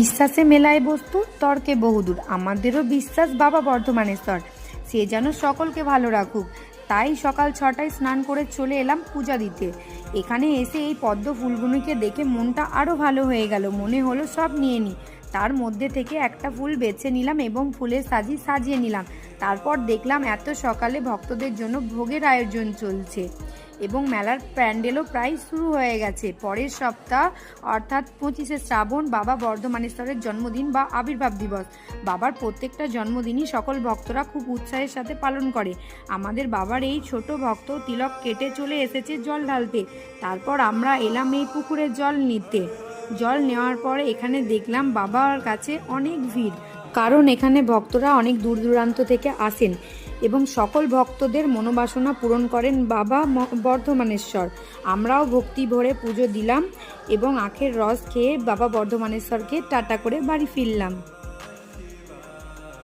বিশ্বাসে মেলায় বস্তু, তর্কে বহুদূর। আমাদেরও বিশ্বাস বাবা বর্ধমানের স্তর। সে যেন সকলকে ভালো রাখুক। তাই সকাল ছটায় স্নান করে চলে এলাম পূজা দিতে। এখানে এসে এই পদ্ম ফুলগুলোকে দেখে মনটা আরও ভালো হয়ে গেল। মনে হলো সব নিয়ে নিই তার মধ্যে থেকে একটা ফুল বেছে নিলাম এবং ফুলের সাজি সাজিয়ে নিলাম। তারপর দেখলাম এত সকালে ভক্তদের জন্য ভোগের আয়োজন চলছে এবং মেলার প্যান্ডেলও প্রায় শুরু হয়ে গেছে। পরের সপ্তাহ, অর্থাৎ পঁচিশে শ্রাবণ, বাবা বর্ধমানেশ্বরের জন্মদিন বা আবির্ভাব দিবস। বাবার প্রত্যেকটা জন্মদিনই সকল ভক্তরা খুব উৎসাহের সাথে পালন করে। আমাদের বাবার এই ছোট ভক্ত তিলক কেটে চলে এসেছে জল ঢালতে। তারপর আমরা এলাম এই পুকুরের জল নিতে। জল নেওয়ার পরে এখানে দেখলাম বাবার কাছে অনেক ভিড়। কারণ এখানে ভক্তরা অনেক দূর দূরান্ত থেকে আসেন এবং সকল ভক্তদের মনোবাসনা পূরণ করেন বাবা বর্ধমানেশ্বর। আমরাও ভক্তি ভরে পুজো দিলাম এবং আখের রস খেয়ে বাবা বর্ধমানেশ্বরকে টাটা করে বাড়ি ফিরলাম।